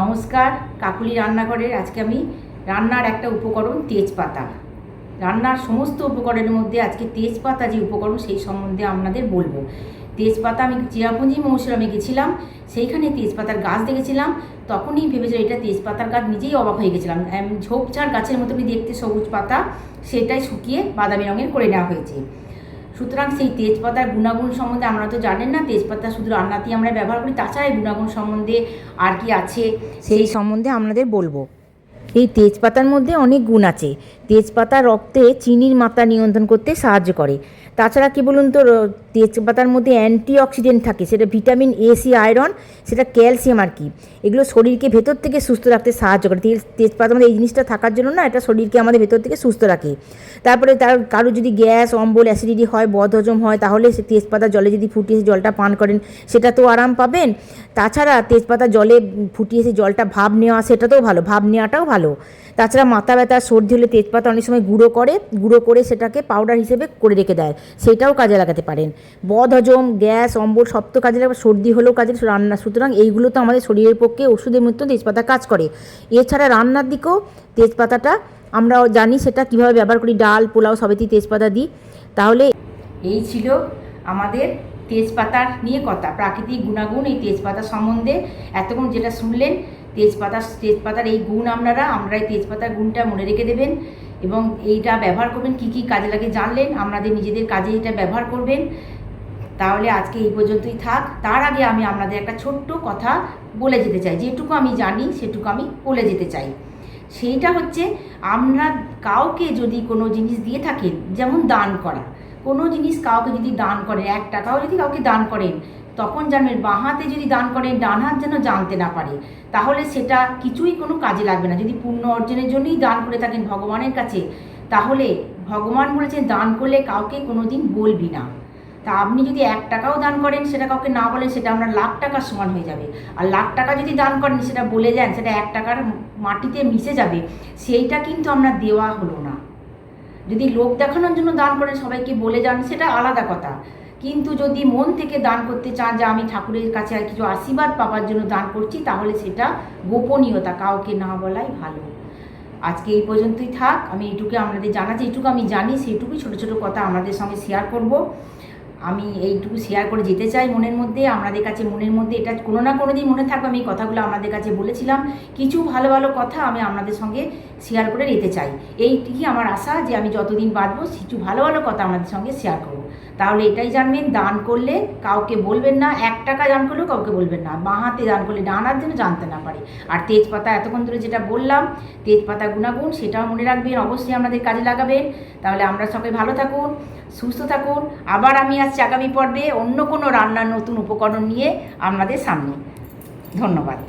নমস্কার, কাকুলি রান্নাঘরের আজকে আমি রান্নার একটা উপকরণ তেজপাতা। রান্নার সমস্ত উপকরণের মধ্যে আজকে তেজপাতা যে উপকরণ, সেই সম্বন্ধে আপনাদের বলব। তেজপাতা আমি চিরাপুঞ্জি মৌসুমে গেছিলাম, সেইখানে তেজপাতার গাছ দেখেছিলাম, তখনই ভেবেছিলাম এটা তেজপাতার গাছ, নিজেই অবাক হয়ে গেছিলাম। ঝোপঝাড় গাছের মতনই দেখতে সবুজ পাতা, সেটাই শুকিয়ে বাদামি রঙের করে নেওয়া হয়েছে। সুতরাং সেই তেজপাতার গুণাগুণ সম্বন্ধে আমরা তো জানেন না, তেজপাতা শুধু রান্নাতেই আমরা ব্যবহার করি, তাছাড়া এই গুণাগুণ সম্বন্ধে আর কি আছে? সেই সম্বন্ধে আপনাদের বলব। এই তেজপাতার মধ্যে অনেক গুণ আছে। তেজপাতা রক্তে চিনির মাত্রা নিয়ন্ত্রণ করতে সাহায্য করে। তাছাড়া কী বলুন তো তেজপাতার মধ্যে অ্যান্টি অক্সিডেন্ট থাকে, সেটা ভিটামিন এ সি আয়রন, সেটা ক্যালসিয়াম আর কি। এগুলো শরীরকে ভেতর থেকে সুস্থ রাখতে সাহায্য করে। তেল তেজপাতার মধ্যে এই জিনিসটা থাকার জন্য না, এটা শরীরকে আমাদের ভেতর থেকে সুস্থ রাখে। তারপরে তার, কারও যদি গ্যাস, অম্বল, অ্যাসিডিটি হয়, বদহজম হয়, তাহলে সে তেজপাতা জলে যদি ফুটিয়ে সে জলটা পান করেন, সেটা তো আরাম পাবেন। তাছাড়া তেজপাতা জলে ফুটিয়ে সে জলটা ভাব নেওয়া, সেটাতেও ভালো, ভাব নেওয়াটাও ভালো। তাছাড়া মাথা ব্যথা, সর্দি হলে তেজপাতা অনেক সময় গুঁড়ো করে গুঁড়ো করে সেটাকে পাউডার হিসেবে করে রেখে দেয়। সেটাও কাজে লাগাতে পারেন। বদহজম, গ্যাস, অম্বল তো কাজে লাগবে সর্দি হলেও কাজে রান্না, সুতরাং এইগুলো তো আমাদের শরীরের পক্ষে ওষুধের মতো তেজপাতা কাজ করে। এছাড়া রান্নার দিকেও তেজপাতাটা আমরা জানি সেটা কীভাবে ব্যবহার করি। ডাল, পোলাও সবেতেই তেজপাতা দিই। তাহলে এই ছিল আমাদের তেজপাতার নিয়ে কথা। প্রাকৃতিক গুণাগুণ এই তেজপাতা সম্বন্ধে এতক্ষণ যেটা শুনলেন, তেজপাতা, তেজপাতার এই গুণ আপনারা আমরা এই তেজপাতার গুণটা মনে রেখে দেবেন। এবং এইটা ব্যবহার করবেন, কি কি কাজে লাগে জানলেন আপনাদের নিজেদের কাজে এটা ব্যবহার করবেন। তাহলে আজকে এই পর্যন্তই থাক। তার আগে আমি আপনাদের একটা ছোট্ট কথা বলে যেতে চাই। যেটুকু আমি জানি, সেটুকু আমি বলে যেতে চাই। সেইটা হচ্ছে, আমরা কাউকে যদি কোনো জিনিস দিয়ে থাকেন, যেমন দান করা কোনো জিনিস কাউকে যদি দান করেন এক টাকাও যদি কাউকে দান করেন তখন জানবেন বাঁ হাতে যদি দান করেন ডান হাত যেন জানতে না পারে, তাহলে সেটা কিছুই কোনো কাজে লাগবে না। যদি পুণ্য অর্জনের জন্যই দান করে থাকেন ভগবানের কাছে, তাহলে ভগবান বলেছেন, দান করলে কাউকে কোনো দিন বলবি না। তা আপনি যদি এক টাকাও দান করেন, সেটা কাউকে না বলেন সেটা আপনার লাখ টাকার সমান হয়ে যাবে। আর লাখ টাকা যদি দান করেন, সেটা বলে যান সেটা এক টাকার মাটিতে মিশে যাবে, সেইটা কিন্তু আপনার দেওয়া হলো না। যদি লোক দেখানোর জন্য দান করেন, সবাইকে বলে যান, সেটা আলাদা কথা। কিন্তু যদি মন থেকে দান করতে চান যে আমি ঠাকুরের কাছে আর কিছু আশীর্বাদ পাওয়ার জন্য দান করছি, তাহলে সেটা গোপনীয়তা, কাউকে না বলাই ভালো। আজকে এই পর্যন্তই থাক। আমি এটুকু আপনাদের জানাচ্ছি যেটুকু আমি জানি সেটুকুই ছোটো ছোটো কথা আমাদের সঙ্গে শেয়ার করব। আমি এইটুকু শেয়ার করে যেতে চাই মনের মধ্যে আপনাদের কাছে মনের মধ্যে এটা কোনো না কোনো দিন মনে থাকবে, আমি এই কথাগুলো আপনাদের কাছে বলেছিলাম। কিছু ভালো ভালো কথা আমি আপনাদের সঙ্গে শেয়ার করে নিতে চাই। এইটিই আমার আশা যে আমি যতদিন বাঁচবো, কিছু ভালো ভালো কথা আপনাদের সঙ্গে শেয়ার করব। তাহলে এটাই জানবেন, দান করলে কাউকে বলবেন না, এক টাকা দান করলেও কাউকে বলবেন না, বাঁ হাতে দান করলে ডান হাত যেন জানতে না পারে। আর তেজপাতা এতক্ষণ ধরে যেটা বললাম, তেজপাতা গুণাগুণ সেটাও মনে রাখবেন, অবশ্যই আমাদের কাজে লাগাবেন। তাহলে আমরা সবাই ভালো থাকুন। সুস্থ থাকুন। আবার আমি আসছি আগামী পর্বে অন্য কোনো রান্নার নতুন উপকরণ নিয়ে আপনাদের সামনে। ধন্যবাদ।